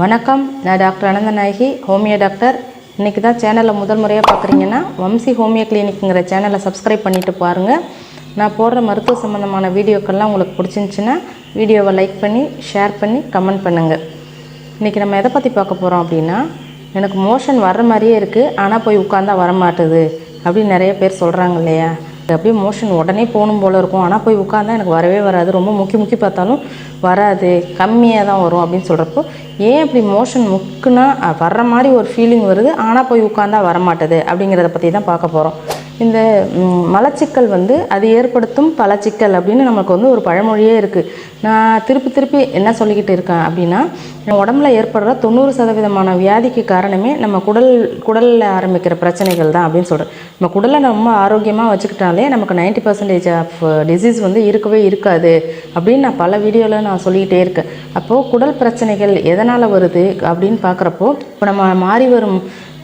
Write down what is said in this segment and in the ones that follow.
வணக்கம். நான் doctor Ananthanayaki homeo doctor. இன்றைக்கி தான் சேனலை முதல் முறையாக பார்க்குறீங்கன்னா வம்சி ஹோமியோ கிளினிக்குங்கிற சேனலை சப்ஸ்கிரைப் பண்ணிட்டு பாருங்கள் நான் போடுற மருத்துவ சம்மந்தமான வீடியோக்கள்லாம் உங்களுக்கு பிடிச்சிருந்துச்சின்னா வீடியோவை லைக் பண்ணி ஷேர் பண்ணி கமெண்ட் பண்ணுங்கள் இன்றைக்கி நம்ம எதை பற்றி பார்க்க போகிறோம் அப்படின்னா எனக்கு மோஷன் வர்ற மாதிரியே இருக்குது ஆனால் போய் உட்காந்தா வர மாட்டுது அப்படின்னு நிறைய பேர் சொல்கிறாங்க இல்லையா? அப்படியே மோஷன் உடனே போகணும் போல் இருக்கும். ஆனால் போய் உட்காந்தா எனக்கு வரவே வராது. ரொம்ப முக்கி முக்கி பார்த்தாலும் வராது கம்மியாக தான் வரும் அப்படின்னு சொல்கிறப்போ ஏன் இப்படி மோஷன் முக்குன்னா வர்ற மாதிரி ஒரு ஃபீலிங் வருது ஆனால் போய் உட்காந்தா வரமாட்டுது அப்படிங்கிறத பற்றி தான் பார்க்க போகிறோம் இந்த மலச்சிக்கல் வந்து அது ஏற்படுத்தும் பலச்சிக்கல் அப்படின்னு நமக்கு வந்து ஒரு பழமொழியே இருக்குது நான் திருப்பி திருப்பி என்ன சொல்லிக்கிட்டு இருக்கேன் அப்படின்னா நம்ம உடம்புல ஏற்படுற தொண்ணூறு சதவீதமான வியாதிக்கு காரணமே நம்ம குடல் குடலில் ஆரம்பிக்கிற பிரச்சனைகள் தான் அப்படின்னு சொல்கிறேன் நம்ம குடலை நம்ம ஆரோக்கியமாக வச்சுக்கிட்டாலே நமக்கு 90% பர்சன்டேஜ் ஆஃப் டிசீஸ் வந்து இருக்கவே இருக்காது அப்படின்னு நான் பல வீடியோவில் நான் சொல்லிக்கிட்டே இருக்கேன். அப்போது குடல் பிரச்சனைகள் எதனால் வருது அப்படின்னு பார்க்குறப்போ இப்போ நம்ம மாறி வரும்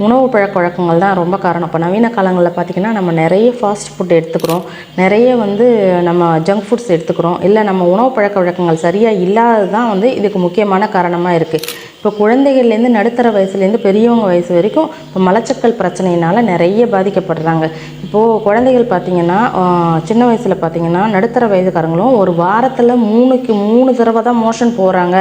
உணவு பழக்க வழக்கங்கள் தான் ரொம்ப காரணம். இப்போ நவீன காலங்களில் பார்த்திங்கன்னா நம்ம நிறைய ஃபாஸ்ட் ஃபுட் எடுத்துக்கிறோம். நிறைய வந்து நம்ம ஜங்க் ஃபுட்ஸ் எடுத்துக்கிறோம். இல்லை நம்ம உணவு பழக்க வழக்கங்கள் சரியாக இல்லாதது தான் வந்து இதுக்கு முக்கியமான காரணமாக இருக்குது இப்போ குழந்தைகள்லேருந்து நடுத்தர வயசுலேருந்து பெரியவங்க வயசு வரைக்கும் இப்போ மலச்சக்கல் பிரச்சனையினால் நிறைய பாதிக்கப்படுறாங்க. இப்போது குழந்தைகள் பார்த்திங்கன்னா சின்ன வயசில் பார்த்திங்கன்னா நடுத்தர வயதுக்காரங்களும் ஒரு வாரத்தில் மூணுக்கு மூணு தடவை தான் மோஷன் போகிறாங்க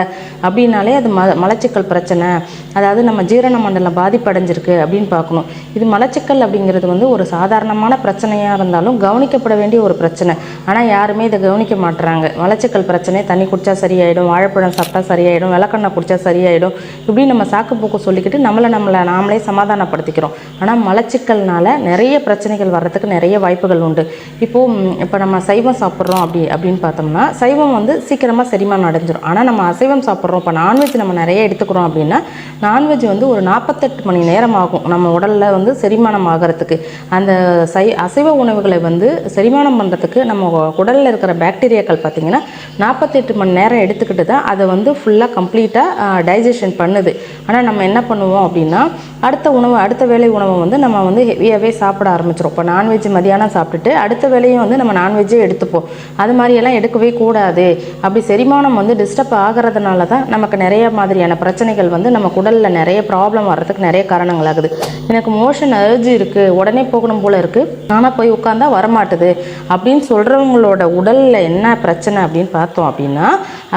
அப்படின்னாலே அது ம மலச்சிக்கல் பிரச்சனை. அதாவது நம்ம ஜீரண மண்டலம் பாதிப்படைஞ்சிருக்கு அப்படின்னு பார்க்கணும். இது மலச்சிக்கல் அப்படிங்கிறது வந்து ஒரு சாதாரணமான பிரச்சனையாக இருந்தாலும் கவனிக்கப்பட வேண்டிய ஒரு பிரச்சனை. ஆனால் யாருமே இதை கவனிக்க மாட்டுறாங்க மலச்சிக்கல் பிரச்சனை தண்ணி குடித்தா சரியாயிடும் வாழைப்பழம் சாப்பிட்டா சரியாயிடும் விளக்கண்ணை குடித்தா சரியாயிடும். இப்படி நம்ம சாக்கு போக்கு சொல்லிக்கிட்டு நம்மளை நம்மளை நாமளே சமாதானப்படுத்திக்கிறோம். ஆனால் மலச்சிக்கல்னால நிறைய பிரச்சனைகள் வர்றதுக்கு நிறைய வாய்ப்புகள் உண்டு. இப்போது இப்போ நம்ம சைவம் சாப்பிட்றோம் அப்படி அப்படின்னு பார்த்தோம்னா சைவம் வந்து சீக்கிரமாக செரிமானம் அடைஞ்சிரும். ஆனால் நம்ம அசைவம் சாப்பிட்றோம். இப்போ நான்வெஜ் நம்ம நிறைய எடுத்துக்கிறோம் அப்படின்னா நான்வெஜ் வந்து ஒரு நாற்பத்தெட்டு மணி நேரம் ஆகும் நம்ம உடலில் வந்து செரிமானம் ஆகிறதுக்கு. அந்த சை அசைவ உணவுகளை வந்து செரிமானம் பண்ணுறதுக்கு நம்ம உடலில் இருக்கிற பாக்டீரியாக்கள் பார்த்திங்கன்னா நாற்பத்தெட்டு மணி நேரம் எடுத்துக்கிட்டு தான் அதை வந்து ஃபுல்லாக கம்ப்ளீட்டாக டைஜஷன் பண்ணுது. ஆனால் நம்ம என்ன பண்ணுவோம் அப்படின்னா அடுத்த உணவு அடுத்த வேலை உணவை வந்து நம்ம வந்து ஹெவியாகவே சாப்பிட ஆரம்பிச்சிடும் இப்போ நான்வெஜ் மதியானம் சாப்பிட்டுட்டு அடுத்த வேலையும் வந்து நம்ம நான்வெஜ்ஜே எடுத்துப்போம். அது மாதிரியெல்லாம் எடுக்கவே கூடாது. அப்படி செரிமானம் வந்து டிஸ்டர்ப் ஆகிறதுனால தான் நமக்கு நிறைய மாதிரியான பிரச்சனைகள் வந்து நம்ம குடலில் நிறைய ப்ராப்ளம் வர்றதுக்கு நிறைய காரணங்கள் ஆகுது எனக்கு மோஷன் அலர்ஜி இருக்குது உடனே போகணும் போல் இருக்குது ஆனால் போய் உட்காந்தா வரமாட்டுது. அப்படின்னு சொல்கிறவங்களோட உடலில் என்ன பிரச்சனை அப்படின்னு பார்த்தோம் அப்படின்னா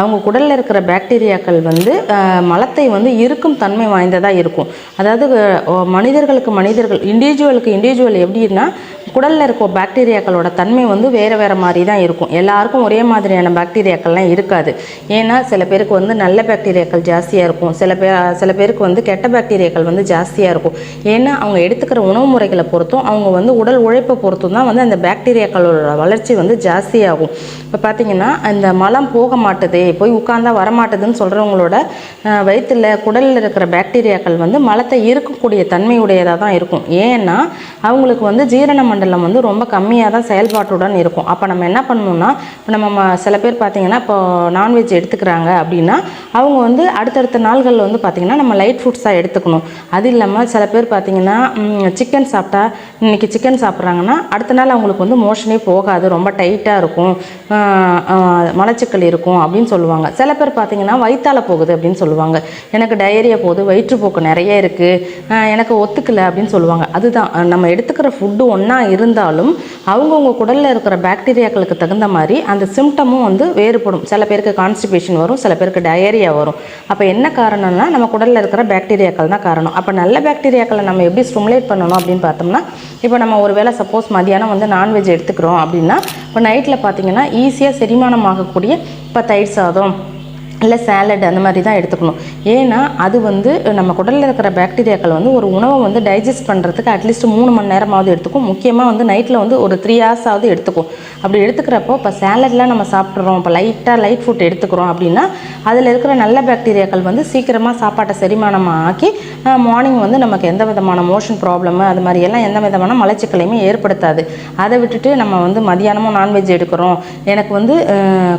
அவங்க குடலில் இருக்கிற பாக்டீரியாக்கள் வந்து மலத்தை வந்து இருக்கும் தன்மை வாய்ந்ததாக இருக்கும். அதாவது மனிதர்களுக்கு மனிதர்கள் இண்டிவிஜுவலுக்கு இண்டிவிஜுவல் எப்படின்னா குடலில் இருக்க பாக்டீரியாக்களோட தன்மை வந்து வேறு வேறு மாதிரி தான் இருக்கும். எல்லாருக்கும் ஒரே மாதிரியான பாக்டீரியாக்கள்லாம் இருக்காது. ஏன்னா சில பேருக்கு வந்து நல்ல பாக்டீரியாக்கள் ஜாஸ்தியாக இருக்கும். சில பேர் சில பேருக்கு வந்து கெட்ட பாக்டீரியாக்கள் வந்து ஜாஸ்தியாக இருக்கும். ஏன்னா அவங்க எடுத்துக்கிற உணவு முறைகளை பொறுத்தும் அவங்க வந்து உடல் உழைப்பை பொறுத்தும் தான் வந்து அந்த பாக்டீரியாக்களோட வளர்ச்சி வந்து ஜாஸ்தியாகும். இப்போ பார்த்தீங்கன்னா அந்த மலம் போக மாட்டுதே போய் உட்காந்தா வரமாட்டுதுன்னு சொல்கிறவங்களோட வயிற்றில் குடலில் இருக்கிற பாக்டீரியாக்கள் வந்து மலத்தை இருக்கக்கூடிய தன்மையுடையதாக தான் இருக்கும். ஏன்னா அவங்களுக்கு வந்து ஜீரண மண்டலம் வந்து ரொம்ப கம்மியாக தான் செயல்பாட்டுடன் இருக்கும். அப்போ நம்ம என்ன பண்ணணும்னா இப்போ நம்ம சில பேர் பார்த்தீங்கன்னா இப்போ நான்வெஜ் எடுத்துக்கிறாங்க அப்படின்னா அவங்க வந்து அடுத்தடுத்த நாள்களில் வந்து பார்த்திங்கன்னா நம்ம லைட் ஃபுட்ஸாக எடுத்துக்கணும். அது இல்லாமல் சில பேர் பார்த்திங்கன்னா சிக்கன் சாப்பிட்டா இன்னைக்கு சிக்கன் சாப்பிட்றாங்கன்னா அடுத்த நாள் அவங்களுக்கு வந்து மோஷனே போகாது. ரொம்ப டைட்டாக இருக்கும். மலச்சிக்கல் இருக்கும் அப்படின்னு சொல்லுவாங்க. சில பேர் பார்த்திங்கன்னா வயிற்றால் போகுது அப்படின்னு சொல்லுவாங்க. எனக்கு டயரியா போகுது வயிற்றுப்போக்கு நிறைய இருக்குது எனக்கு ஒத்துக்கலை அப்படின்னு சொல்லுவாங்க. அதுதான். நம்ம எடுத்துக்கிற ஃபுட்டு ஒன்று இருந்தாலும் அவங்கவுங்க குடலில் இருக்கிற பாக்டீரியாக்களுக்கு தகுந்த மாதிரி அந்த சிம்டமும் வந்து வேறுபடும். சில பேருக்கு கான்ஸ்டிபேஷன் வரும் சில பேருக்கு டயரியா வரும். அப்போ என்ன காரணம்னா நம்ம குடலில் இருக்கிற பாக்டீரியாக்கள் தான் காரணம். அப்போ நல்ல பாக்டீரியாக்களை நம்ம எப்படி ஸ்டிமுலேட் பண்ணணும் அப்படின்னு பார்த்தோம்னா இப்போ நம்ம ஒரு வேளை சப்போஸ் மதியானம் வந்து நான்வெஜ் எடுத்துக்கிறோம் அப்படின்னா இப்போ நைட்டில் பார்த்தீங்கன்னா ஈஸியாக செரிமானம் ஆகக்கூடிய இப்போ தயிர் சாதம் இல்லை சேலட் அந்த மாதிரி தான் எடுத்துக்கணும். ஏன்னா அது வந்து நம்ம குடலில் இருக்கிற பாக்டீரியாக்கள் வந்து ஒரு உணவை வந்து டைஜஸ்ட் பண்ணுறதுக்கு அட்லீஸ்ட் மூணு மணி நேரமாவது எடுத்துக்கும். முக்கியமாக வந்து நைட்டில் வந்து ஒரு த்ரீ ஹவர்ஸாவது எடுத்துக்கும். அப்படி எடுத்துக்கிறப்போ இப்போ சேலட்லாம் நம்ம சாப்பிட்றோம். இப்போ லைட்டாக லைட் ஃபுட் எடுத்துக்கிறோம் அப்படின்னா அதில் இருக்கிற நல்ல பாக்டீரியாக்கள் வந்து சீக்கிரமாக சாப்பாட்டை செரிமானமாக ஆக்கி மார்னிங் வந்து நமக்கு எந்த விதமான மோஷன் ப்ராப்ளமு அது மாதிரி எல்லாம் எந்த விதமான மலச்சிக்கலையுமே ஏற்படுத்தாது. அதை விட்டுட்டு நம்ம வந்து மதியானமும் நான்வெஜ் எடுக்கிறோம். எனக்கு வந்து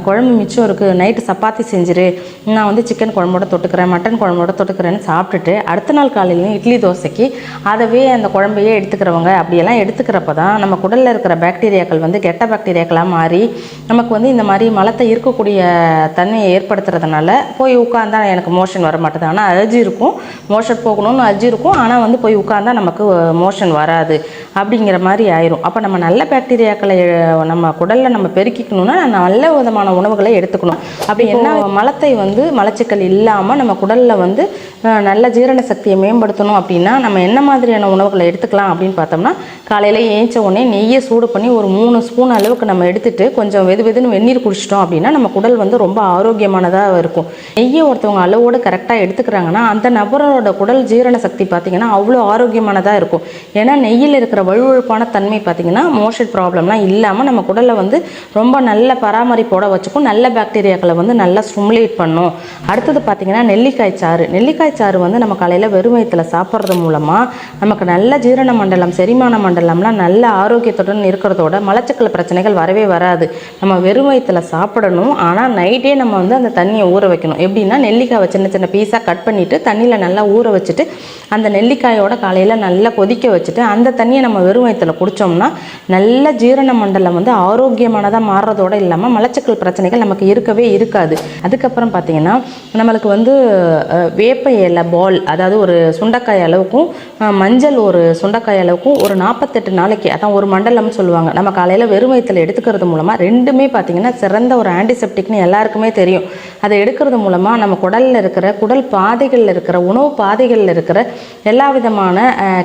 குழம்பு மிச்சம் இருக்குது நைட்டு சப்பாத்தி செஞ்சிரு. நான் வந்து சிக்கன் குழம்போட தொட்டுக்கிறேன் மட்டன் குழம்போட தொட்டுக்கிறேன்னு சாப்பிட்டுட்டு அடுத்த நாள் காலையிலையும் இட்லி தோசைக்கு அதவே அந்த குழம்பையே எடுத்துக்கிறவங்க. அப்படியெல்லாம் எடுத்துக்கிறப்ப தான் நம்ம குடலில் இருக்கிற பாக்டீரியாக்கள் வந்து கெட்ட பாக்டீரியாக்களாக மாறி நமக்கு வந்து இந்த மாதிரி மலத்தை இருக்கக்கூடிய தன்மையை ஏற்படுத்துறதுனால போய் உட்காந்தா எனக்கு மோஷன் வர மாட்டேது. ஆனால் அலர்ஜி இருக்கும். மோஷன் போகணும்னு அர்ஜி இருக்கும். ஆனால் வந்து போய் உட்காந்தா நமக்கு மோஷன் வராது. அப்படிங்கிற மாதிரி ஆயிரும். அப்போ நம்ம நல்ல பாக்டீரியாக்களை நம்ம குடலில் நம்ம பெருக்கிக்கணும்னா நல்ல விதமான உணவுகளை எடுத்துக்கணும். அப்படி என்ன மலத்தை வந்து மலச்சிக்கல் இல்லாமல் நம்ம குடலில் வந்து நல்ல ஜீரண சக்தியை மேம்படுத்தணும் அப்படின்னா நம்ம என்ன மாதிரியான உணவுகளை எடுத்துக்கலாம் அப்படின்னு பார்த்தோம்னா காலையில் ஏஞ்ச உடனே நெய்யை சூடு பண்ணி ஒரு மூணு ஸ்பூன் அளவுக்கு நம்ம எடுத்துகிட்டு கொஞ்சம் வெது வெதுன்னு வெந்நீர் குடிச்சிட்டோம் அப்படின்னா நம்ம குடல் வந்து ரொம்ப ஆரோக்கியமானதாக இருக்கும். நெய்யை ஒருத்தவங்க அளவோடு கரெக்டாக எடுத்துக்கிறாங்கன்னா அந்த நபரோட குடல் ஜீரண சக்தி பார்த்திங்கன்னா அவ்வளோ ஆரோக்கியமானதாக இருக்கும். ஏன்னா நெய்யில் இருக்கிற வழுவழுப்பான தன்மை பார்த்திங்கன்னா மோஷன் ப்ராப்ளம்லாம் இல்லாமல் நம்ம குடலை வந்து ரொம்ப நல்ல பராமரிப்போட வச்சுக்கும் நல்ல பாக்டீரியாக்களை வந்து நல்லா ஸ்டிமுலேட் பண்ணும். அடுத்தது பார்த்தீங்கன்னா நெல்லிக்காய் சாறு. நெல்லிக்காய் சாறு வந்து நம்ம காலையில் வெறும் வயிற்றுல சாப்பிட்றது மூலமாக நமக்கு நல்ல ஜீரண மண்டலம் செரிமான மண்டலம்லாம் நல்ல ஆரோக்கியத்துடன் இருக்கிறதோட மலச்சக்கல பிரச்சனைகள் வரவே வராது. நம்ம வெறும் வயிற்றுல சாப்பிடணும். ஆனால் நைட்டே நம்ம வந்து அந்த தண்ணியை ஊற வைக்கணும். எப்படின்னா நெல்லிக்காவை சின்ன சின்ன பீஸாக கட் பண்ணிவிட்டு தண்ணியில் நல்லா ஊற வச்சுட்டு அந்த நெல்லிக்காயோட காலையில் நல்லா கொதிக்க வச்சுட்டு அந்த தண்ணியை நம்ம வெறும் வயிற்றுல குடித்தோம்னா நல்ல ஜீரண மண்டலம் வந்து ஆரோக்கியமானதாக மாறுறதோட இல்லாமல் மலச்சக்கல் பிரச்சனைகள் நமக்கு இருக்கவே இருக்காது. அதுக்கப்புறம் பார்த்தீங்கன்னா நம்மளுக்கு வந்து வேப்ப இலை பால் அதாவது ஒரு சுண்டைக்காய் அளவுக்கும் மஞ்சள் ஒரு சுண்டைக்காய் அளவுக்கும் ஒரு நாற்பத்தெட்டு நாளைக்கு அதான் ஒரு மண்டலம்னு சொல்லுவாங்க. நம்ம காலையில் வெறும் வயிற்றுல எடுத்துக்கிறது மூலமாக ரெண்டுமே பார்த்தீங்கன்னா சிறந்த ஒரு ஆன்டிசெப்டிக்னு எல்லாருக்குமே தெரியும். அதை எடுக்கிறது மூலமாக நம்ம குடலில் இருக்கிற குடல் பாதைகளில் இருக்கிற உணவு பாதைகளில் இருக்கிற எல்லா விதமான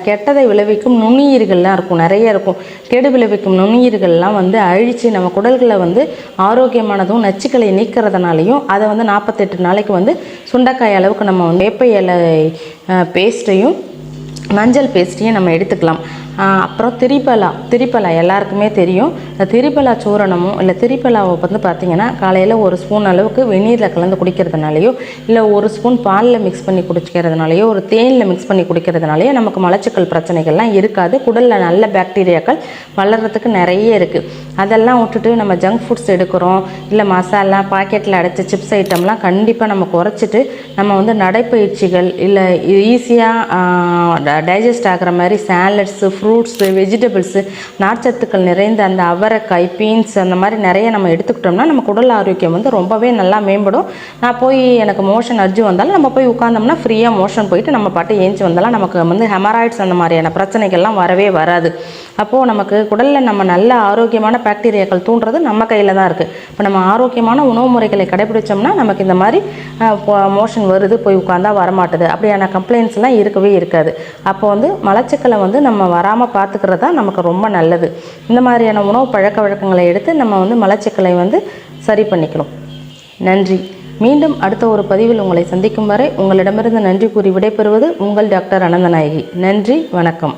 கெட்டதை விளைவிக்கும் நுண்ணுயிர்கள்லாம் இருக்கும். நிறைய இருக்கும். கெடு விளைவிக்கும் நுண்ணுயிர்கள்லாம் வந்து அழித்து நம்ம குடல்களை வந்து ஆரோக்கியமானதும் நச்சுக்களை நீக்கிறதுனாலையும் அதை வந்து நாற்பத்தெட்டு நாளைக்கு வந்து சுண்டைக்காய் அளவுக்கு நம்ம வந்து வேப்ப இலை பேஸ்ட்டையும் மஞ்சள் பேஸ்ட்டையும் நம்ம எடுத்துக்கலாம். அப்புறம் திரிபலா. திரிபலா எல்லாருக்குமே தெரியும். இந்த திரிபலா சூரணமும் இல்லை திரிபலாவை வந்து பார்த்திங்கன்னா காலையில் ஒரு ஸ்பூன் அளவுக்கு வெந்நீரில் கலந்து குடிக்கிறதுனாலையோ இல்லை ஒரு ஸ்பூன் பாலில் மிக்ஸ் பண்ணி குடிக்கிறதுனாலையோ ஒரு தேனில் மிக்ஸ் பண்ணி குடிக்கிறதுனாலையோ நமக்கு மலச்சிக்கல் பிரச்சனைகள்லாம் இருக்காது. குடலில் நல்ல பாக்டீரியாக்கள் வளர்கிறதுக்கு நிறைய இருக்குது அதெல்லாம் விட்டுட்டு நம்ம ஜங்க் ஃபுட்ஸ் எடுக்கிறோம். இல்லை மசாலா பாக்கெட்டில் அடைச்ச சிப்ஸ் ஐட்டம்லாம் கண்டிப்பாக நம்ம குறைச்சிட்டு நம்ம வந்து நடைப்பயிற்சிகள் இல்லை ஈஸியாக டைஜஸ்ட் ஆகிற மாதிரி சாலட்ஸு ஃப்ரூட்ஸு வெஜிடபிள்ஸு நார்ச்சத்துக்கள் நிறைந்த அந்த அவரைக்காய் பீன்ஸ் அந்த மாதிரி நிறைய நம்ம எடுத்துக்கிட்டோம்னா நம்ம குடல் ஆரோக்கியம் வந்து ரொம்பவே நல்லா மேம்படும். நான் போய் எனக்கு மோஷன் அர்ஜி வந்தாலும் நம்ம போய் உட்காந்தோம்னா ஃப்ரீயாக மோஷன் போயிட்டு நம்ம பாட்டு ஏஞ்சி வந்தாலும் நமக்கு வந்து ஹெமராய்ட்ஸ் அந்த மாதிரியான பிரச்சனைகள்லாம் வரவே வராது. அப்போது நமக்கு குடலில் நம்ம நல்ல ஆரோக்கியமான பாக்டீரியாக்கள் தூண்டுறது நம்ம கையில் தான் இருக்குது இப்போ நம்ம ஆரோக்கியமான உணவு முறைகளை கடைபிடிச்சோம்னா நமக்கு இந்த மாதிரி மோஷன் வருது போய் உட்காந்தா வரமாட்டுது. அப்படியான கம்ப்ளைண்ட்ஸ்லாம் இருக்கவே இருக்காது. அப்போ வந்து மலச்சிக்கலை வந்து நம்ம வர வராமல் பார்த்துக்கிறது தான் நமக்கு ரொம்ப நல்லது. இந்த மாதிரியான உணவு பழக்க வழக்கங்களை எடுத்து நம்ம வந்து மலச்சிக்கலை வந்து சரி பண்ணிக்கணும். நன்றி. மீண்டும் அடுத்த ஒரு பதிவில் உங்களை சந்திக்கும் வரை உங்களிடமிருந்து நன்றி கூறி விடைபெறுவது உங்கள் டாக்டர் அனந்தநாயகி. நன்றி வணக்கம்.